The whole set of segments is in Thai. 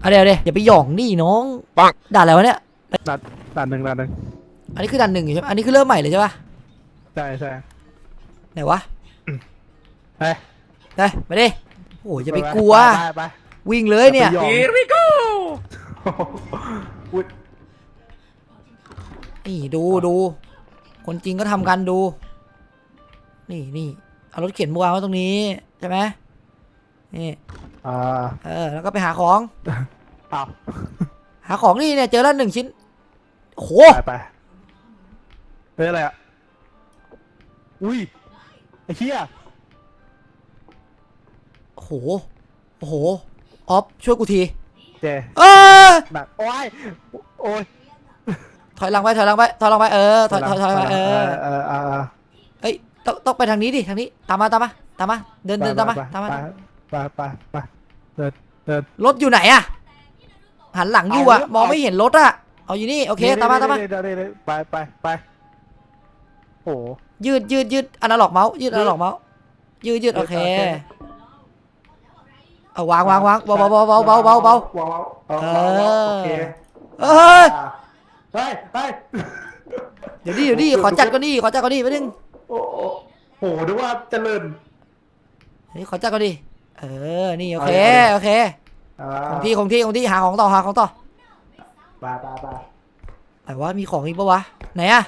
เอาเดี๋ยวเดี๋ยวอย่าไปหย่องนี่น้องปัง ด่าอะไรวะเนี่ยด่านด่านหนึ่งด่านหนึ่งอันนี้คือด่านหนึ่งอยู่ใช่ไหมอันนี้คือเริ่มใหม่เลยใช่ปะใช่ใช่ ไหนวะไป ไปไปดิโอ้ยอย่าไปกลัว ไปไป วิ่งเลยเนี่ยไปยอม Here we go อุ๊ยนี่ดูดู คนจริงก็ทำกันดู นี่นี่เอารถเข็นมาวางไว้ตรงนี้ใช่ไหม นี่อ่าเออแล้วก็ไปหาของอ้าวหาของนี่เนี่ยเจอแล้วหนึ่งชิ้นโอ้โหไปไปเฮ้ยอะไรอะ อุ้ยไอ้เหี้ยโอ้โหโอ้โหออฟช่วยกูทีเจเออหนักโอ้ยโอ้ยถอยหลังไปถอยหลังไปถอยหลังไปเออถอยถอยถอยไปเออเออเออเออเอ้ยต้องต้องไปทางนี้ดิทางนี้ตามมาตามมาตามมาเดินเดินตามมาตามมา ไปไปไปเดินเดิน รถอยู่ไหนอะหันหลังอยู่อะเอา มองไม่เห็นรถอะเอาอยู่นี่โอเคตามมาตามมาเดี๋ยวเดี๋ยวเดี๋ยวไปไปไปโอ้ยืดยืดยืดอนาล็อกเมาส์ยืดอนาล็อกเมาส์ยืดยืดโอเค เอาวางวางวางเบาเบาเบาเบาเบาเบาเบา เบาเบาเออ โอเคเอ้ยเฮ้ยเฮ้ยเดี๋ยวดิเดี๋ยวดิขอจัดก่อนดิขอจัดก่อนดิไปนึงโอ้โอ้โหนึกว่าเจริญเฮ้ยขอจัดก่อนดิ เออ นี่โอเคโอเค อ่าของที่ของที่ของที่หาของต่อหาของต่อไปไปไปแต่ว่ามีของอีกปะวะ ไหนอะ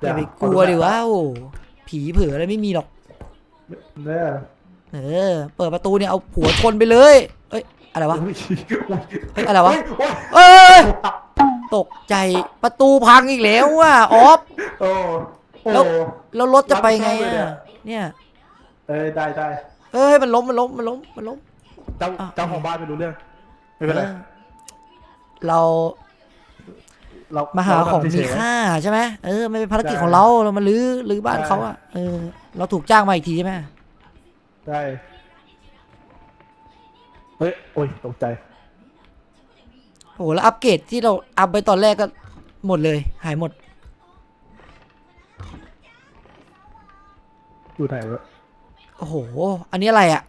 อย่าไปกลัวดิวะโอ้ผีเผืออะไรไม่มีหรอก เนี่ยเออ เปิดประตูเนี่ยเอาผัวชนไปเลย เอ้ย อะไรวะ อุ้ยเฮ้ยอะไรวะ โอ้ยเอ้ย ตกใจประตูพังอีกแล้วว่ะออฟ โอ้โอ้แล้วแล้วรถจะไปไงรับผิดชอบเลยอะเนี่ย เอ้ยได้ได้เอ้ยมันล้มมันล้มมันล้มมันล้ม เจ้าอะ เจ้าของบ้านไม่รู้เรื่อง ไม่เป็นไรออเราเรามาหาของเรมีทำเฉยๆค่าใช่ไหมเออไม่เป็นภารกิจใช่ของเราเรามาลื้อลื้อบ้านใช่เขาอะเออเราถูกจ้างมาอีกทีใช่ไหมได้เฮ้ยโอ้ยตกใจ โอ้โหแล้วอัปเกรดที่เราอัพไปตอนแรกก็หมดเลย หายหมดอยู่ไหนวะ โอ้โห อันนี้อะไรอะ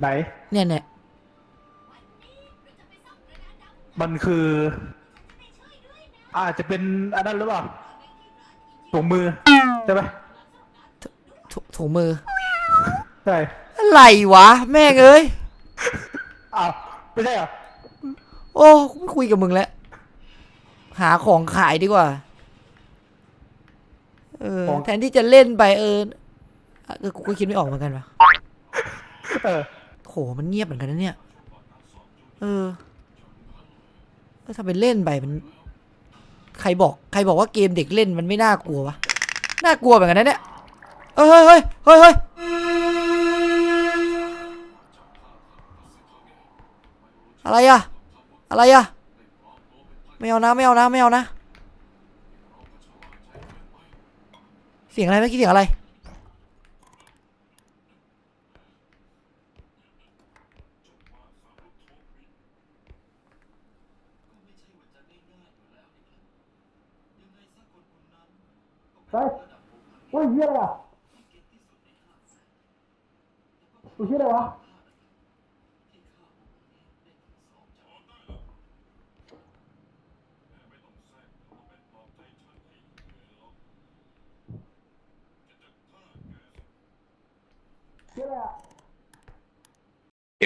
ไหน เนี่ยเนี่ยมันคือ อาจจะเป็นอันนั้นหรือเปล่าถุงมือใช่ไหมถถุงมือ ใช่อะไรวะ แม่งเอ้ย อ้าวไม่ใช่เหรอโอ้ไม่คุยกับมึงแล้ว หาของขายดีกว่า เออ แทนที่จะเล่นไปเออ เออกูก็คิดไม่ออกเหมือนกันวะเออโหมันเงียบเหมือนกันนะเนี่ย เออเออถ้าเป็นเล่นไปมัน ใครบอกใครบอกว่าเกมเด็กเล่นมันไม่น่ากลัววะ น่ากลัวเหมือนกันนะเนี่ย เฮ้ยเฮ้ยเฮ้ยเฮ้ยอะไรอะอะไรอะไม่เอานะไม่เอานะไม่เอานะ เสียงอะไรเมื่อกี้เสียงอะไร เฮ้ยโอ้ยเหี้ยอะไรอะตัวเหี้ยอะไรวะ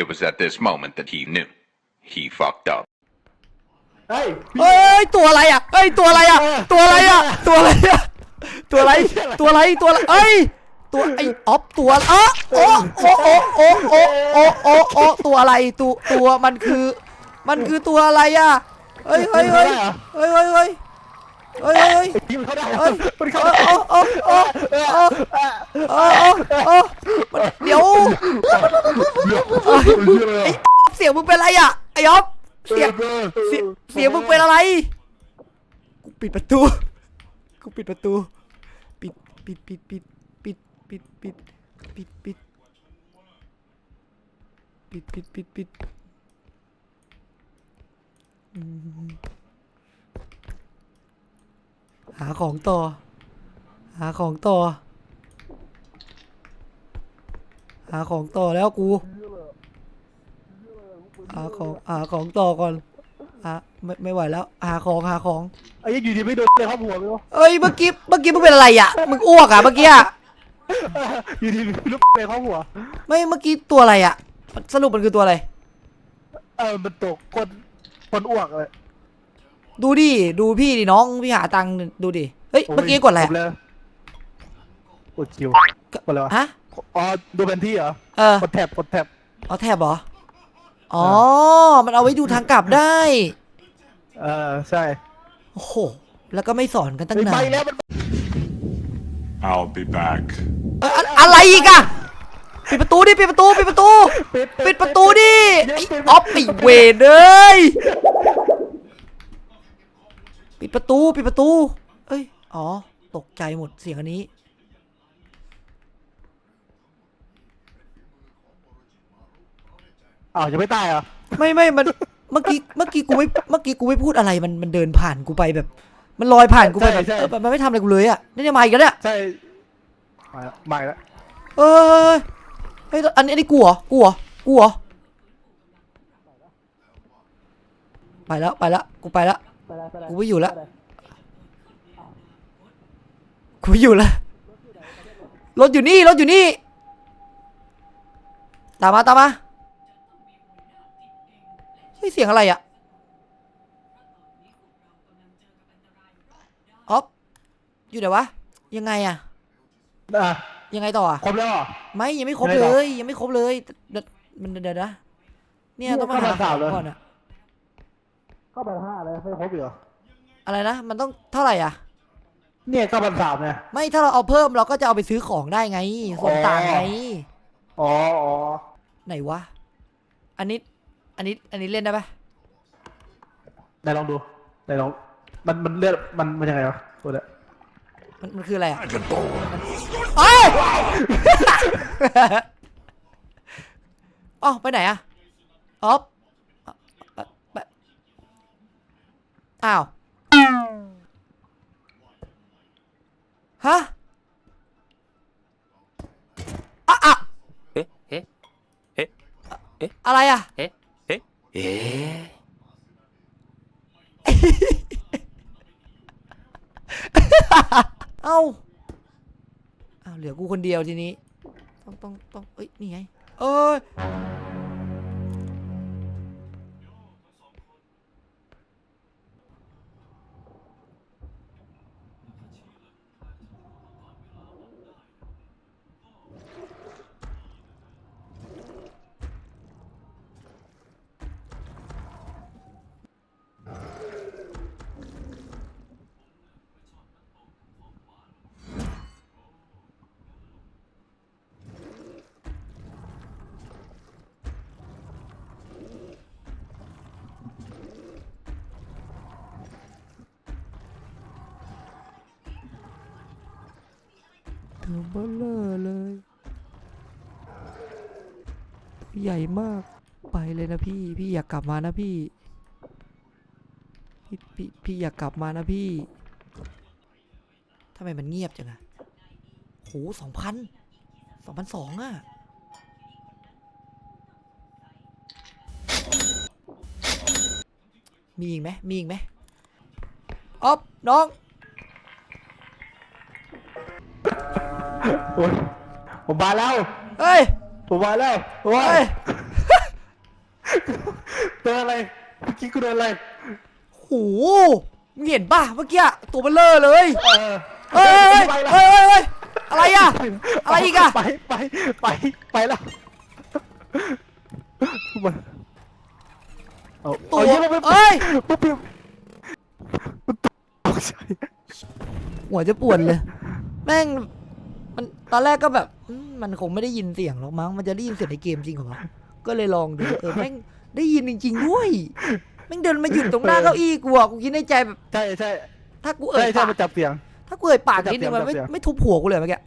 It was at this moment that he knew. He fucked up. เฮ้ยเอ้ยตัวอะไรอะเอ้ยตัวอะไรอะตัวอะไรอะตัวอะไรอะ ตัวอะไรตัวอะไรตัวอะไรเอ้ยตัวไอ้ออฟตัวอ๋อโอ้โอ้โอ้โอ้โอ้โอ้โอ้โอ้ตัวอะไรตัวตัวมันคือ มันคือตัวอะไรอะเฮ้ยเฮ้ยเฮ้ยเฮ้ยเฮ้ยเฮ้ยเฮ้ยเฮ้ยยิงมันเข้าได้เฮ้ยมันเข้าโอ้ได้โอ้โอ้โอ้โอ้โอ้โอ้โอ้มันเดี๋ยวเหี้ยอะไรอะเสียงมึงเป็นอะไรอะไอ้ออฟเสียงเสียงเสียงมึงเป็นอะไรกูปิดประตูกูปิดประตู ปิดปิดปิดปิดปิดปิดปิดปิดปิดปิดปิดปิดหาของต่อ หาของต่อ หาของต่อแล้วกู หาของหาของต่อก่อน อะไม่ไม่ไหวแล้ว หาของหาของ ไอ้ยังอยู่ดีไม่โดนเลยครับหัวไม่รู้เอ้ยเมื่อกี้เมื่อกี้มึงเป็นอะไรอะมึงอ้วกอะเมื่อกี้อะอยู่ดีไม่รู้เลยครับหัว ไม่เมื่อกี้ตัวอะไรอะ สรุปมันคือตัวอะไร เออมันตกคนคนอ้วกเลยดูดิดูพี่ดิน้องพี่หาตังค์ดูดิเฮ้ยเมื่อกี้กดอะไรผอะมเลยกดคิวกดอะไรวะฮะอ๋อดูแผนที่เหรอเออกดแท็บกดแท็บเอาแทบเหรอ อ๋อ มันเอาไว้ดูทางกลับได้ เออใช่โอ้โห แล้วก็ไม่สอนกันตั้งเฮ้ยนาไปนแล้วมัน I'll be back. เอ้ยอะอะไรอีกอะปิดประตูดิ ปิดประตู ปิดประตู ปิดปิดประตูดิเดี๋ยวไอ้ปิดออฟไอ้เวรเอ้ยปิดประตู ปิดประตู เอ้ย อ๋อ ตกใจหมดเสียงอันนี้ อ้าวจะไม่ตายเหรอไม่ไม่มันเมื่อกี้เมื่อกี้กูไม่เมื่อกี้กูไม่พูดอะไรมันมันเดินผ่านกูไปแบบ มันลอยผ่านกูไปแบบเออมันไม่ทำอะไรกูเลยอะนี่เนี่ยมาอีกแล้วเนี่ยใช่มาแล้วมาแล้วเอ้ยเฮ้ยอันนี้อันนี้กูเหรอกูเหรอกูเหรอไปแล้วไปแล้วกูไปแล้วกูไม่อยู่แล้วกูไม่อยู่แล้วรถอยู่นี่รถอยู่นี่ตามมาตามมา เฮ้ยเสียงอะไรอะออฟอยู่ไหนวะ ยังไงอะอะยังไงต่ออะครบแล้วเหรอ ไม่ยังไม่ครบยังไงเลต่อ ย ยังไม่ครบเลยเดี๋ยวมันเดี๋ยวนะเนี่ยเนี่ยต้องมาหาเข้ามาสาวเลยก่อนอะก็พันห้าเลยไม่ครบอีกเหรออะไรนะมันต้องเท่าไหร่อะเนี่ยก็พันสามเนี่ย ไม่ถ้าเราเอาเพิ่มเราก็จะเอาไปซื้อของได้ไงส่วนต่างไง อ๋ออ๋อไหนวะ อันนี้ อันนี้อันนี้เล่นได้ปะได้ลองดูได้ลอง มันมันเลือดมันมันยังไงวะตัวเนี้ยมันมันคืออะไรอะเฮ้ย อ๋อไปไหนอะอ๋อไปอ้าว ฮะอะอะเห้เห้เอ๊เอ๊อะไรอะเอ๊ เอ้าอ้าวเหลือกูคนเดียวทีนี้ ต้องต้องต้องเอ้ย นี่ไง เอ้ย ตัวเบลอเลยตัวใหญ่มากไปเลยนะพี่ พี่อยากกลับมานะพี่พี่พี่พี่อยากกลับมานะพี่ทำไมมันเงียบจังอะโหสองพันสองพันสองอะมีอีกไหมมีอีกไหมอ๊อฟน้อง โอ้ยผมมาแล้ว เฮ้ย ผมมาแล้วโอ้เฮ้ยยเจออะไรเมื่อกี้กูโดนอะไรโหมึงเห็นป่ะเมื่อกี้อะตัวเบลเลอร์เลย เออเฮ้ยเฮ้ยไปแล้วเฮ้ยเฮ้ยเฮ้ยอะไรอะ อะไรอีกอะไปไปไปไปแล้วมาเอาตัวเอาเยอะลงไปเอ้ย ปุ๊บปุ๊บตกใจหัวจะปวดเลย แม่ง มันตอนแรกก็แบบอืมมันคงไม่ได้ยินเสียงหรอกมั้งมันจะได้ยินเสียงในเกมจริงเหรอวะก็เลยลองดูเออแม่งได้ยินจริงๆด้วยแม่งเดินมาหยุดตรงหน้าเก้าอี้กูอะกูคิดในใจแบบใช่ใช่ถ้ากูเอ่ใช่ยใช่ปากมันจับเสียง ถ้ากูเอ่ยปากจับนิดนึงมันไม่เสียง ไม่ทุบหัวกูเลยเมื่อกี้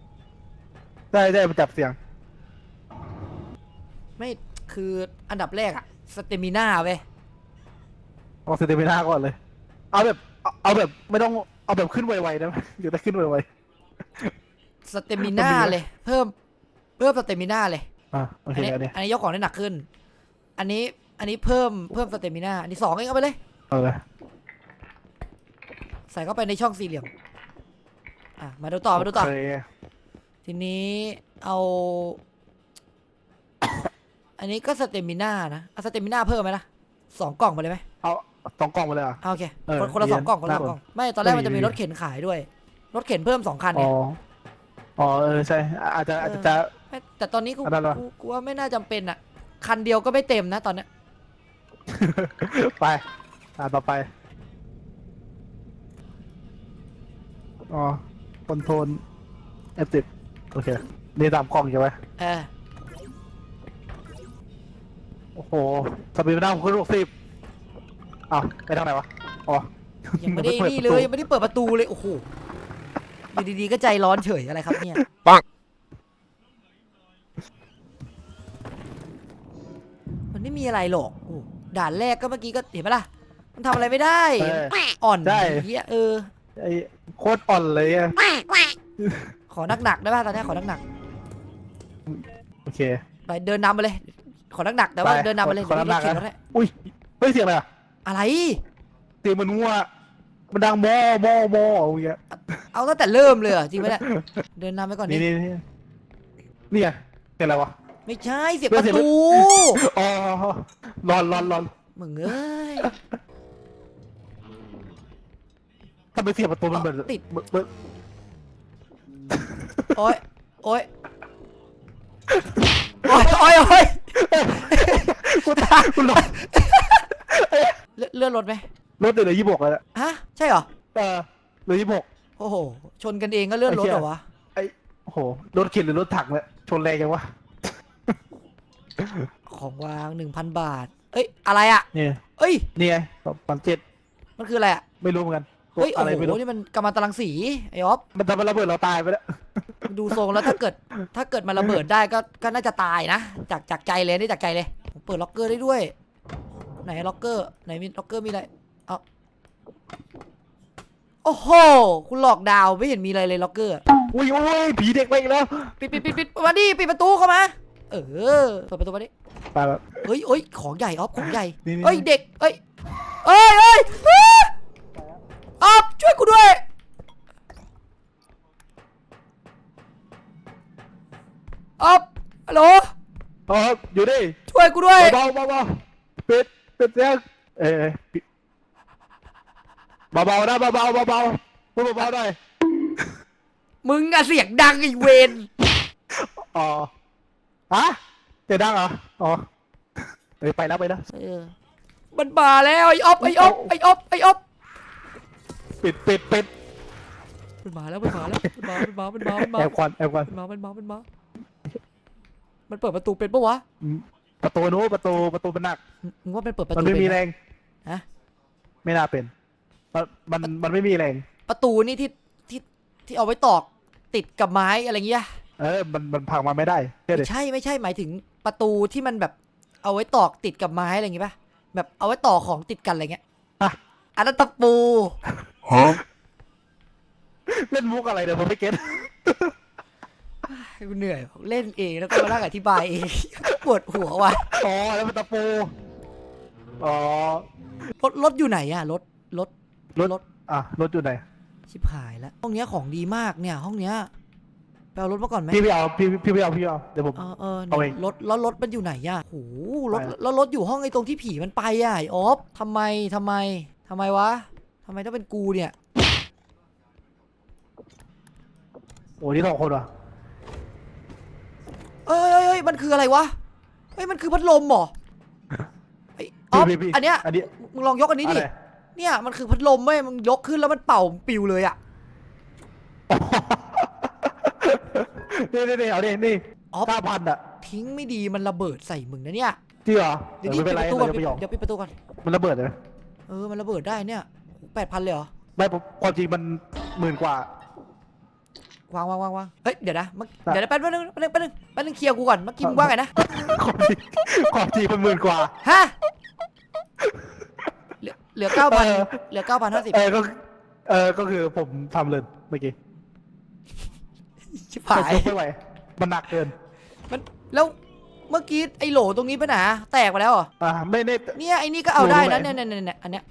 ใช่ใช่มันจับเสียง ไม่คืออันดับแรกอะสเตมิน่าเว้ยเอาสเตมินาก่อนเลย เอาแบบเอาเอาแบบไม่ต้อง เอาแบบขึ้นไวๆนะอยากได้ขึ้นไว สเตมิน่ามันมีไหมเลย เพิ่มเพิ่มสเตมิน่าเลยๆอะโอเคอันนี้อันนี้อันนี้ยกของได้หนักขึ้น อันนี้อันนี้เพิ่มเพิ่มสเตมิน่าอันนี้สองเองเอาไปเลย เออใส่เข้าไปในช่องสี่เหลี่ยม อะ มาดูต่อมาดูต่อ โเคทีนี้เอา อันนี้ก็สเตมิน่านะเอาสเตมิน่าเพิ่มไหมล่ะสองกล่องไปเลยไหมเอาสองกล่องไปเลยเหรอะ เอาโอเคเออคนคนละเรีสยนองกล่องคนละสองน่ากล่อง ไม่ตอนแรกมันจะมีดีรถเข็นขายด้วย รถเข็นเพิ่มสองคันอ๋เนี่อย อ๋อเออใช่ อาจจะอาจจะจะไม่แต่ตอนนี้กูอันนั้นเหรอกูกูว่าไม่น่าจำเป็นอะคันเดียวก็ไม่เต็มนะตอนเนี้ยไปอ่าต่อไป อ๋อคอนโทรล F10 โอเค นี่ตามกล้องใช่ไหมเออโอ้โหสปีดหน้าผมขึ้นหกสิบอ้าวไปทางไหนวะ อ๋อยังไม่ได้ปินี่ประเลตูยยังไม่ได้เปิดประตูเลยโอ้โห อยู่ดีๆก็ใจร้อนเฉยอะไรครับเนี่ยปัง มันไม่มีอะไรหรอกโอ้ด่านแรกก็เมื่อกี้ก็เห็นไหมล่ะ มันทำอะไรไม่ได้ เออ อ่อนใช่เฮียเออ ไอ้โคตรอ่อนเลยอะขอหนักๆได้ป่ะตอนนี้ขอหนักโอเค ๆไปเดินนำไปเลย ขอหนักๆแต่ว่าไปเดินนำไปเลยขอเดี๋ยวหนันี้กๆรถเข็นนะรถให้อุ้ยเฮ้ยเสียงอะไรอะอะไร เสียงมันงัว มันดังมอมอมออย่างเงี้ยเอาตั้งแต่เริ่มเลยเหรอจริงไหมเนี่ยเดินนำไปก่อนนี่นี่นี่นี่นี่ไงเสียงอะไรวะ ไม่ใช่เสียบเพื่ปอนเสียระบตูอ๋อร้อนร้อนร้อนมึงเอ้ยทำไมเสียงประตูมันเหมือนติด เหมือนเหมือนโอ๊ยโอ๊ยโอ๊ยโอ๊ยโอ๊ยคุณคุณร้อนเลื่อนเลื่อนรถไหม รถเดือดยี่บกแล้วฮะ ใช่เหรอ เออเหลือยี่บกโอ้โห ชนกันเองก็เลื่อนรถเหรอวะไอ้โอ้โห รถเข็นหรือรถถังเนี่ยชนแรงจังวะ ของวางหนึ่งพันบาท เอ้ย อะไรอะนี่เอ้ย นี่ไงสองพันเจ็ดมันคืออะไรอะ ไม่รู้เหมือนกันเฮ้ยโอ้อะไรไม่โห รู้ นี่มันกำมันตรังสี ไอ้ออฟมันทำให้ระเบิดเราตายไปแล้ว ดูทรงแล้วถ้าเกิด ถ้าเกิดมันระเบิดได้ก็ ก็น่าจะตายนะ จาก จากใจเลยนี่จากใจเลย ผมเปิดล็อกเกอร์ได้ด้วย ไหนล็อกเกอร์ ไหนมีล็อกเกอร์มีอะไรเอาโอ้โห คุณหลอกดาวน์ไม่เห็นมีอะไรเลยล็อกเกอร์ อุ้ยอุ้ยผีเด็กไปอีกแล้วปิดปิดปิดปิดมาดิปิดประตูเข้ามา เออ เปิดประตูมาดิ ไปแบบเฮ้ยเฮ้ย ของใหญ่ออฟ ของใหญ่นี่นี่ เฮ้ย เด็กเฮ้ยเอ้ยเอ้ยเอ้ยออฟ ช่วยกูด้วย ออฟ ฮัลโหล อ๋ออยู่ดิช่วยกูด้วย เบาๆเบาๆปิดปิดเสียงเออปิด เบาๆนะเบาๆเบาๆพูดเบาๆหน่อยมึงอะเสียงดังไอ้เวนอ๋อฮะเสียงดังเหรออ๋อเออไปแล้วไปแล้วเออมันมาแล้วไอ้ออฟไอ้ออฟไอ้ออฟไอ้ออฟปิดปิดปิดมันมาแล้วมันมาแล้วมันมามันมามันมามันมาแอบควันแอบควันมันมามันมามันมามันเปิดประตูเป็นปะวะอืมประตูนู้นประตูประตูมันหนักมึงว่ามันเปิดประตูมันไม่มีเป็นแรปะงฮะไม่น่าเป็น มันมันมันไม่มีแรง ประตูนี่ที่ที่ที่เอาไว้ตอกติดกับไม้อะไรเงี้ยเออ มันมันพังมาไม่ได้เชื่อดิไม่ใช่ไม่ใช่หมายถึงประตูที่มันแบบเอาไว้ตอกติดกับไม้อะไรอย่างงี้ป่ะแบบเอาไว้ต่อของติดกันอะไรเงี้ยอะ อันนั้นตะปู Huh? เล่นมุกอะไรเดี๋ยวผมไม่เก็ตกูเหนื่อยเล่นเองแล้วก็มานั่งอธิบายเอง ปวดหัวว่ะอ๋อแล้วมันตะปูอ๋อรถรถอยู่ไหนอะรถรถ รถรถ อะรถอยู่ไหนชิบหายแล้วห้องเนี้ยของดีมากเนี่ย ห้องเนี้ยไปเอารถมาก่อนไหมพี่ไม่เอาพี่พี่ไม่เอาพี่ไม่เอาเดี๋ยวผม เออเออเอาเองรถแล้วรถมันอยู่ไหนอะโหรถไป แล้วรถอยู่ห้องไอ้ตรงที่ผีมันไปอะไอ้ออฟทำไมทำไมทำไมวะทำไมต้องเป็นกูเนี่ยโอ้นี่สองคนวะเอ้ยเอ้ยเอ้ยมันคืออะไรวะเฮ้ยมันคือพัดลมเหรอไอ้ออฟพี่พี่อันเนี้ยอันนี้มึงลองยกอันนี้อะดิไร เนี่ยมันคือพัดลมเว้ยมึงยกขึ้นแล้วมันเป่าปิวเลยอะนี่นี่นี่เอาดินี่ออฟเก้าพันอะทิ้งไม่ดีมันระเบิดใส่มึงนะเนี่ยจริงเหรอเดี๋ยวไม่นี้เป็ปินดไรประตูก่อนเราจะไปหยอกเดี๋ยวปิดประตูก่อนมันระเบิดเลยเออมันระเบิดได้เนี่ยแปดพันเลยเหรอไม่ผมความจริงมันหมื่นกว่า วางวางวางวางเฮ้ยเดี๋ยวนะเมื่อครับเดี๋ยวนะแป๊บนึงแป๊บนึงแป๊บนึงแป๊บนึงเคลียร์กูก่อนเมื่อกี้มึงว่าไงนะความจริงความจริงมันหมื่นกว่าฮะ เหลือเหลือเก้าพันเออ เหลือเก้าพันห้าสิบเออก็เออก็คือผมทำเลยเมื่อกี้ชิบหายไม่ไหวมันหนักเกินมันแล้วเมื่อกี้ไอ้โหลตรงนี้ไปไหนอะแตกไปแล้วเหรออ่าไม่ได้ เนี่ยไอ้นี่ก็เอาได้นะโหลตรงไหนเนี่ยเนี่ยเนี่ยเนี่ยอันเนี้ย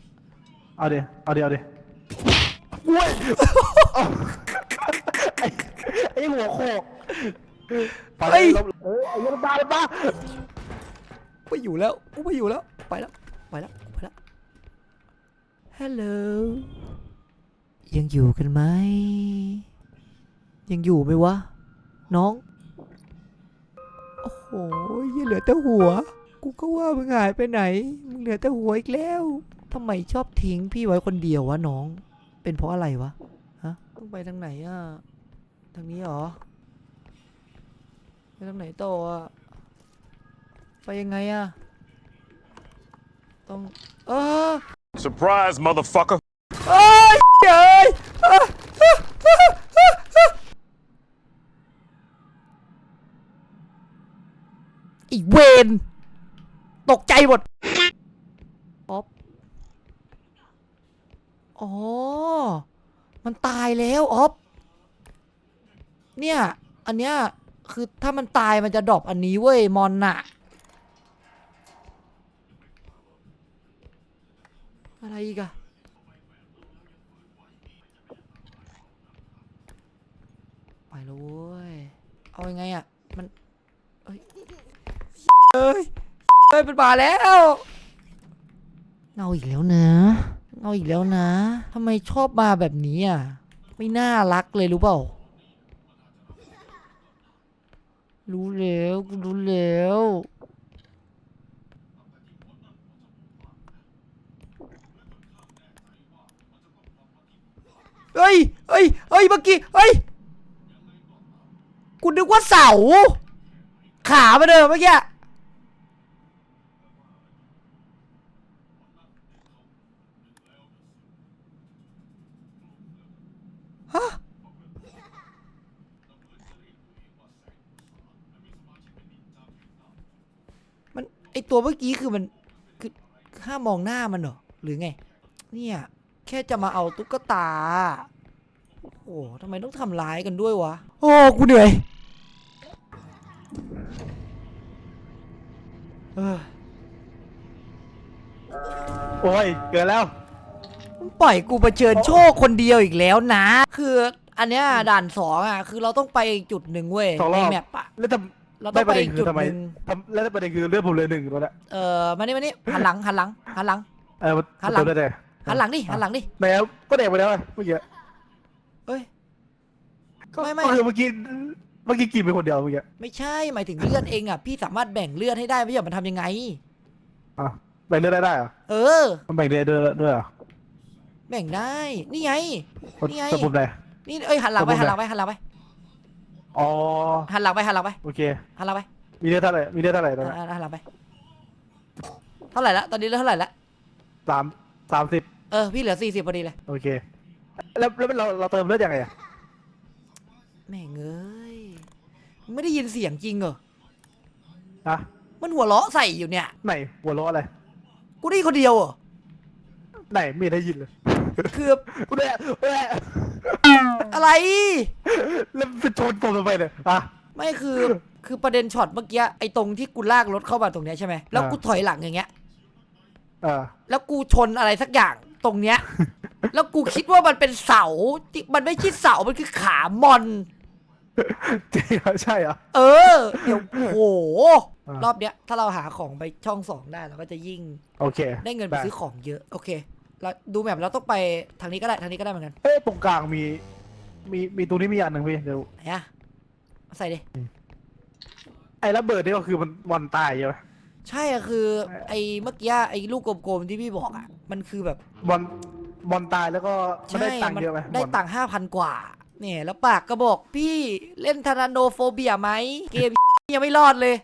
เอาดิเอาดิเอาดิอุ้ยไอ้ไอ้หัวโขกไปเลยลบเออไอ้ยันบ้าเลยบ้าไม่อยู่แล้วกูไม่อยู่แล้วไปแล้วไปแล้วไปแล้ว ฮัลโหล ยังอยู่กันไหม ยังอยู่ไหมวะ น้อง โอ้โหยังเหลือแต่หัว กูก็ว่ามึงหายไปไหน มึงเหลือแต่หัวอีกแล้วทำไมชอบทิ้งพี่ไว้คนเดียววะน้อง เป็นเพราะอะไรวะ ฮะต้องไปทางไหนอะ ทางนี้เหรอ ไปทางไหนต่ออะ ไปยังไงอะต้อง เออ Surprise, motherfucker. เอ้ยเอ้ยอีเวนตกใจหมดป๊อปอ๋อ มันตายแล้วออฟเนี่ย อันเนี้ยคือถ้ามันตายมันจะดรอปอันนี้เว้ย มอนน่ะ อะไรอีกอะไปแล้วเว้ย เอายังไงอะมัน เอ้ย เอ้ย เอ้ยมันมาแล้วเงาอีกแล้วนะเงาอีกแล้วนะทำไมชอบมาแบบนี้อะไม่น่ารักเลยรู้เปล่า รู้แล้วกูรู้แล้วเฮ้ยเฮ้ยเฮ้ย เมื่อกี้ เฮ้ย กูนึกว่าเสา ขามาเดิมเมื่อกี้ ฮะมันไอตัวเมื่อกี้คือมันคือคือห้ามมองหน้ามันเหรอหรือไง เนี่ย แค่จะมาเอาตุ๊กตา โอ้ทำไมต้องทำร้ายกันด้วยวะ โอ้กูเหนื่อยเออโอ้ย เกินแล้วมึง ปล่อยกูเผชิญโชคคนเดียวอีกแล้วนะ คืออันเนี้ยด่านสองอะ คือเราต้องไปอีกจุดหนึ่งเว้ยสองรในอบ แมปอะแล้วทเราำต้ไม่องปไประเด็อีนกคืจุอดทำไมหนึ่งทำแล้วประเด็นคือเรื่องผมเลยหนึ่งแล้วแหละเออมานี่มานี่หันหลังหันหลังหันหลัง เออมันหันหลัง ตัวได้หันหลังดิหันหลังดิ ไหนอะก็เด็กไปแล้วอะเมื่อกี้เอ้ยก็ไม่ไม่ ก็คือเมื่อกี้เมื่อกี้กินไปคนเดียวเมื่อกี้ไม่ใช่หมายถึงเลือดเองอะพี่สามารถแบ่งเลือดให้ได้ไม่ใช่เหรอมันทำยังไงอะแบ่งเลือดได้ได้เหรอเออ มันแบ่งเลือดด้วยด้วยเหรอ แบ่งได้ นี่ไง นี่ไงสมุดไหนนี่เอ้ยหันหลังไปผมหันแบ่หลังงไปหันหลังไปอ๋อ หันหลังไปหันหลังไปโอเค หันหลังไปมีเลือดเท่าไหร่ มีเลือดเท่าไหร่ตอนนี้หันหันหลังไป เท่าไหร่ละตอนนี้เหลือเท่าไหร่ละสามสามสิบเออพี่เหลือสี่สิบพอดีเลย โอเค แล้วแล้วเราเราเติมเลือดยังไงอะแม่งเอ้ยมึงไม่ได้ยินเสียงจริงเหรอฮะมันหัวเราะใส่อยู่เนี่ย ไหนหัวเราะอะไร กูได้ยินคนเดียวเหรอไหนไม่ได้ยินเลย คือกูได้กูได้อะไร แล้วไปชนผมทำไมเนี่ยอะ ไม่คือคือประเด็นช็อตเมื่อกี้ไอ้ตรงที่กูลากรถเข้ามาตรงเนี้ยใช่ไหมแล้วกูถอยหลังอย่างเงี้ยอ่าแล้วกูชนอะไรสักอย่างตรงเนี้ย แล้วกูคิดว่ามันเป็นเสาที่มันไม่ใช่เสา มันคือขามอน จริงเหรอใช่เหรอ เออ เดี๋ยวโอ้โหอ่ารอบเนี้ย ถ้าเราหาของไปช่องสองได้เราก็จะยิ่งโอเค ได้เงินไปซื้อของเยอะ โอเค เราดูแมพเราต้องไปทางนี้ก็ได้ทางนี้ก็ได้เหมือนกันเอ้ยตรงกลางมี มีมีตรงนี้มีอันหนึ่งพี่เดี๋ยวไหนอะเอาใส่ดิ ไอ้ระเบิดนี่ก็คือมันวันตายใช่ไหมใช่อะคือ ไอ้เมื่อกี้ไอ้ลูกกลมๆที่พี่บอกอะมันคือแบบ บอลบอลตายแล้วก็มันใช่ได้ตังค์เยอะไหมได้บอลตังค์ห้าพันกว่า เนี่ย แล้วปากก็บอกพี่เล่นทาราโนโฟเบียไหม เกม ยังไม่รอดเลย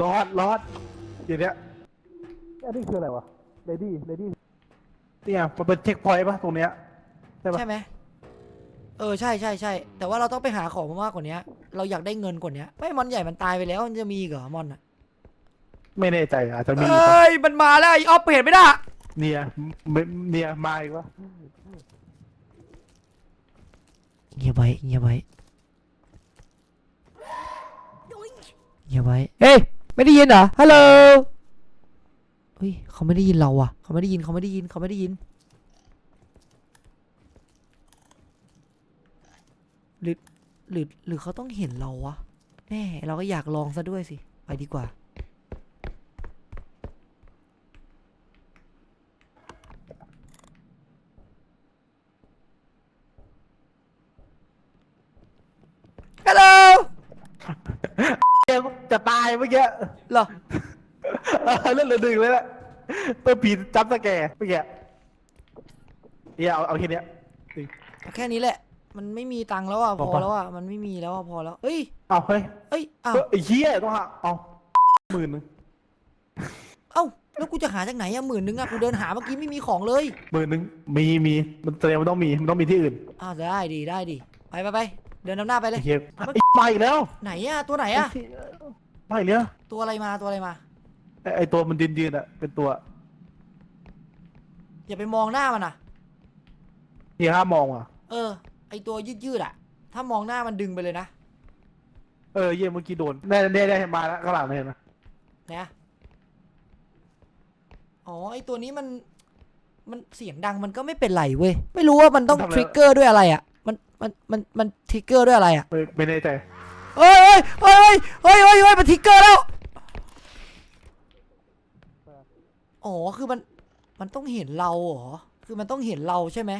รอดรอดอย่างเนี้ยอันนี้คืออะไรวะ เลดี้เลดี้เนี่ยมันเป็นเช็คพอยต์ปะตรงเนี้ย ใช่ปะ ใช่ไหมเออใช่ใช่ใช่แต่ว่าเราต้องไปหาของมากกว่านี้เราอยากได้เงินกว่านี้ไม่มอนใหญ่มันตายไปแล้วมันจะมีอีกเหรอมอนอะไม่แน่ใจอาจจะมีเอ้ยมันมาแล้วไอออฟเห็นไม่ได้เนี่ยไม่เนี่ยมาอีกวะเงียบไว้เงียบไว้เงียบไว้เฮ้ยไม่ได้ยินเหรอฮัลโหลเฮ้ยเขาไม่ได้ยินเราอะ เขาไม่ได้ยินเขาไม่ได้ยินเขาไม่ได้ยินหรือหรือหรือเขาต้องเห็นเราวะแน่เราก็อยากลองซะด้วยสิ ไปดีกว่า ฮัลโหลเดี๋ยวจะตายเมื่อกี้เหรอเออเล่นเหลือหนึ่งเลยแหละ ตัวผีจับสแกร์เมื่อกี้เนี่ยเอาเอาแค่เนี้ยจริงเอาแค่นี้แหละ มันไม่มีตังค์แล้วอะพบอกอปะแล้วอะมันไม่มีแล้วอะพอแล้วเฮ้ยเอาเฮ้ยเอ้ยอ้าวเฮ้ยไอ้เหี้ยต้องหาเอาหมื่นหนึงเอ้าแล้วกูจะหาจากไหนอะหมื่นนึงอะกูเดินหาเมื่อกี้ไม่มีของเลยหมื่นหนึงมีมีมันแสดงว่าต้องมีมันต้องมีที่อื่นอ้าวได้ดีได้ดีไปไปไปเดินนำหน้าไปเลไอ้ย เหี้ยไอ้มาอีกแล้วไหนอะตัวไหนอะมาอีกแล้วตัวอะไรมาตัวอะไรมาไอ้ไอ้ตัวมันยืนยืนๆอะเป็นตัว อย่าไปมองหน้ามันอะที่ห้ามมองอะ เออ ไอตัวยืดยืดๆอะถ้ามองหน้ามันดึงไปเลยนะเออเยี่ยเมื่อกี้โดนแน่แน่แน่มาแล้วข้างหลังเลยเห็นไหมนะอ๋อไอตัวนี้มัน มันเสียงดังมันก็ไม่เป็นไรเว้ยไม่รู้ว่ามันต้องทริกเกอร์ด้วยอะไรอะมันมันมันมันทริกเกอร์ด้วยอะไรอะ ไม่ไม่แน่ใจเฮ้ยเฮ้ยเฮ้ยเฮ้ยเฮ้ยเฮ้ยมันทริกเกอร์แล้ว อ๋อ คือมัน มันต้องเห็นเราเหรอ คือมันต้องเห็นเราใช่ไหม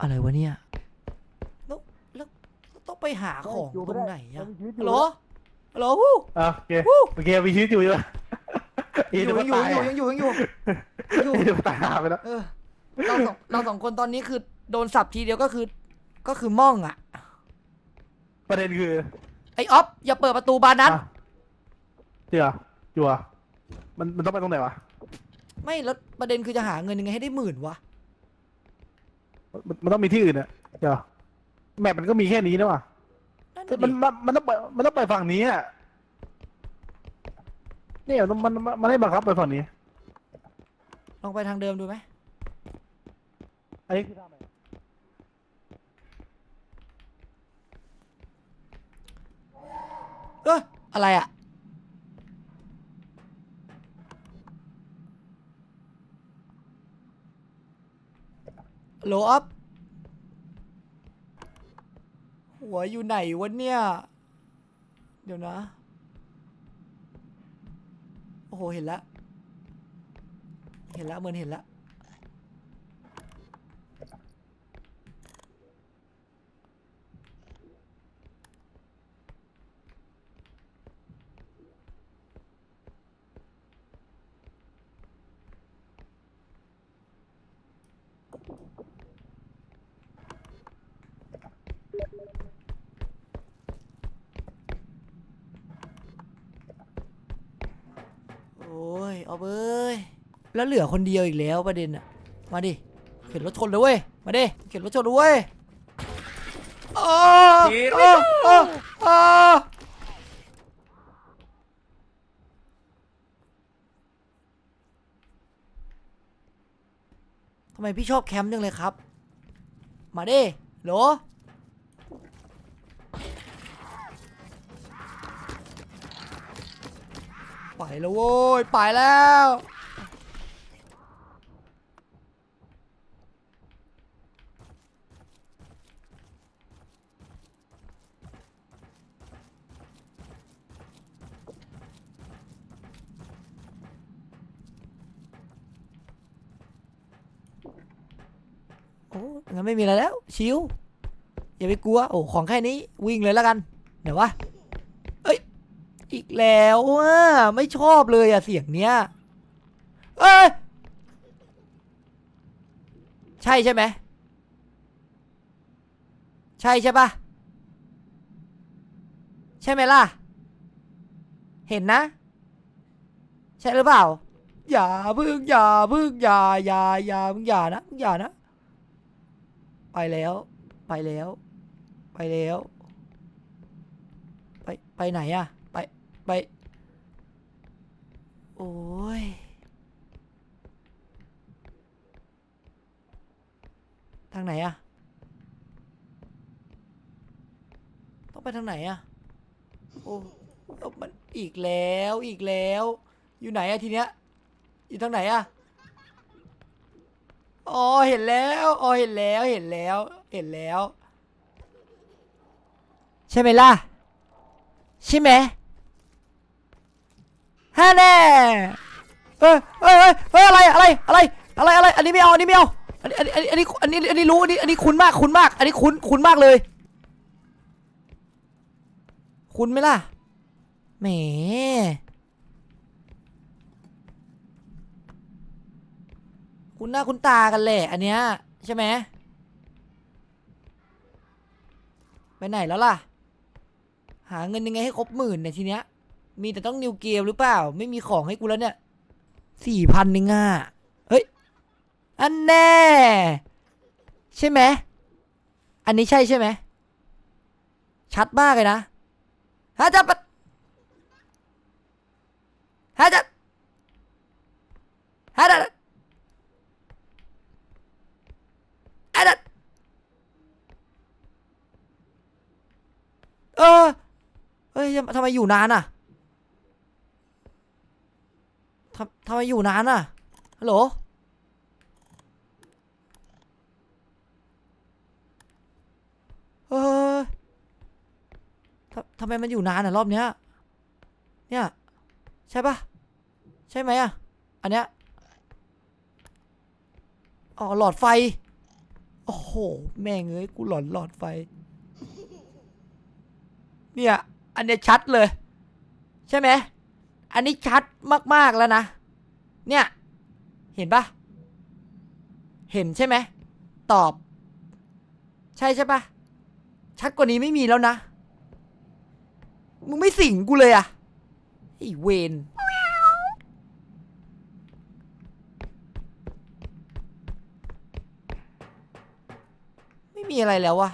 อะไรวะเนี่ย แล้วแล้วต้องไปหาของตรงไหนอะฮัลโหลฮัลโหลวู้อะโอเควู้โอเคมีชีวิตอยู่ใช่ไหมยังอยู่ยังอยู่ยังอยู่ยังอยู่ยังอยู่ยังอยู่เดี๋ยวตายหาไปแล้ว เออ เราสองเราสองคนตอนนี้คือโดนสับทีเดียวก็คือ ก็คือม่องอะ ประเด็นคือไอออฟอย่าเปิดประตูบานนั้น อะเดี๋ยวจัวมันมันต้องไปตรงไหนวะไม่แล้วประเด็นคือจะหาเงินยังไงให้ได้หมื่นวะ มันมันต้องมีที่อื่นอะเดี๋ยวแมปมันก็มีแค่นี้นะวะนั่นแต่น่ะมันดิมันมันต้องไปมันต้องไปฝั่งนี้อะ เนี่ยมันมันมันมันให้บังคับไปฝั่งนี้ ลองไปทางเดิมดูไหมอันนี้คือทางไหนเอออะไรอะ โหลออฟหัวอยู่ไหนวะเนี่ย เดี๋ยวนะ โอ้โห เห็นแล้วเห็นแล้วเหมือนเห็นแล้ว โอ้ย เอาเบ้ย แล้วเหลือคนเดียวอีกแล้วประเด็นอะมาดิเข็นรถชนเลยเว้ยมาดิเข็นรถชนเลยเว้ยอ้าวอ้าวอ้าวอ้ทำไมพี่ชอบแคมป์จังเลยครับ มาดิโหลไปแล้วโว้ยไปแล้ว มีอะไรแล้ว ชิวอย่าไปกลัว โอ้ ของแค่นี้วิ่งเลยแล้วกัน เดี๋ยววะ เอ้ย อีกแล้วอะไม่ชอบเลยอะเสียงเนี้ย เอ้ย ใช่ใช่ไหม ใช่ใช่ปะใช่ไหมล่ะ เห็นนะ ใช่หรือเปล่า อย่าพึ่งอย่าพึ่งอย่าอย่าอย่ามึงอย่านะมึงอย่านะ ไปแล้ว ไปแล้ว ไปแล้ว ไป ไปไหนอะไป ไป โอ้ยทางไหนอะต้องไปทางไหนอะโอ้มันอีกแล้ว อีกแล้ว อยู่ไหนอะทีเนี้ย อยู่ทางไหนอะ อ๋อเห็นแล้วอ๋อเห็นแล้วเห็นแล้วเห็นแล้ว ใช่ไหมล่ะ ใช่ไหมฮะแน่เฮ้ยเฮ้ยเฮ้ยเฮ้ยอะไรอะไรอะไรอะไรอะไรอันนี้ไม่เอาอันนี้ไม่เอาอันนี้อันนี้อันนี้อันนี้อันนี้รู้อันนี้อันนี้คุ้นมากคุ้นมาก อันนี้คุ้นคุ้นมากเลย คุ้นไหมล่ะแหม คุ้นหน้าคุ้นตากันแหละอันเนี้ยใช่ไหมไปไหนแล้วล่ะ หาเงินยังไงให้ครบหมื่นเนี่ยทีเนี้ย มีแต่ต้องนิวเกมหรือเปล่า ไม่มีของให้กูแล้วเนี่ยสี่พันนึงอะเฮ้ย อันแน่ ใช่ไหม อันนี้ใช่ใช่ไหม ชัดมากเลยนะฮะจะปะฮะจะฮะจะ เออเฮ้ยทำไมอยู่นานอะทำทำไมอยู่นานอะฮัลโหลเออททำไมมันอยู่นานอะรอบเนี้ย เนี่ย ใช่ปะใช่ไหมอะ อันเนี้ยอ๋อหลอดไฟ โอ้โห แม่งเอ้ย กูหลอนหลอดไฟ เนี่ย อันเนี้ยชัดเลย ใช่ไหม อันนี้ชัดมากๆแล้วนะ เนี่ย เห็นปะเห็นใช่ไหม ตอบ ใช่ใช่ปะชัดกว่านี้ไม่มีแล้วนะ มึงไม่สิงกูเลยอะไอ้เวนไม่มีอะไรแล้ววะ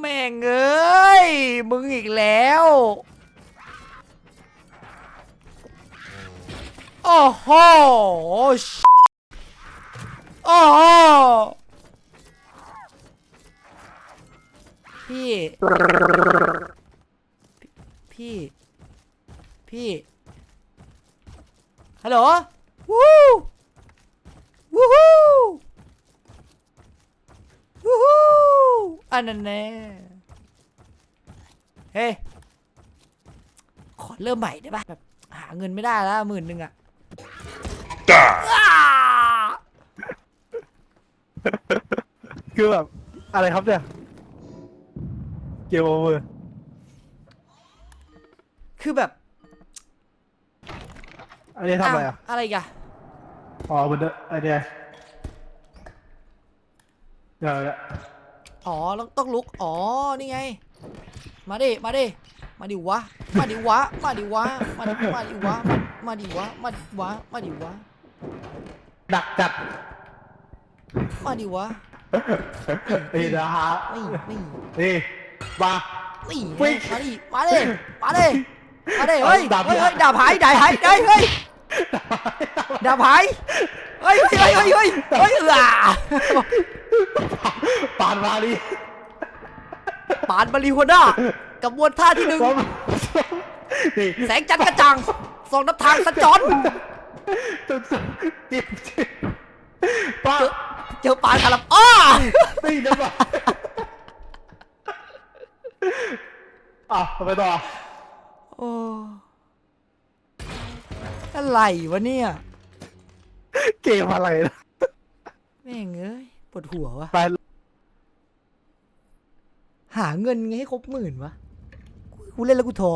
แม่งเอ้ย มึงอีกแล้ว โอ้โหโอ้โหพี่ พี่ พี่ ฮัลโหล วู้ฮู้วู้ฮู้อั นนั้นแน่เฮ้ยขอเริ่มใหม่ได้ปะแบบหาเงินไม่ได้แล้วหมื่นหนึ่งอะ Die. อ้าคือแบบอะไรครับเนี่ย เกมโอเวอร์คือแบบอันนี้ทำอะไรอะาวอะไรอีกอะอ๋อเหมือนเดิมไอเดียเดี๋ยวเดี๋ยว อ๋อต้องต้องลุก อ๋อ นี่ไง มาดิ มาดิ มาดิวะ มาดิวะ มาดิวะ มาดิมาดิวะ มาดิวะ มาดิวะ มาดิวะ ดักจัดมาดิวะเฮ้ยนะฮะนี่นี่นี่มานี่ปิ๊งมาดิ มาดิ มาดิ มาดิ เฮ้ยดาบเฮ้ยเนี่ยเฮ้ยดาบหายดาบหายเฮ้ยเฮ้ยดาบหายเฮ้ยเฮ้ยเฮ้ยเฮ้ยเฮ้ยเฮ้ยเออ ปานมาดิปานบาริโฮน่ากับมวลท่าที่หนึ่งนี่แสงจันทร์กระจ่างส่องน้ำทางสัญจรจุดจิบจิบป้าเจอเจอปานคารับอ้าตีนะป้าอะไปต่อโอ้อะไรวะเนี่ย เกมอะไรนะแม่งเอ้ย ปวดหัววะ ไปหาเงินไงให้ครบหมื่นวะ กูกูเล่นแล้วกูท้อ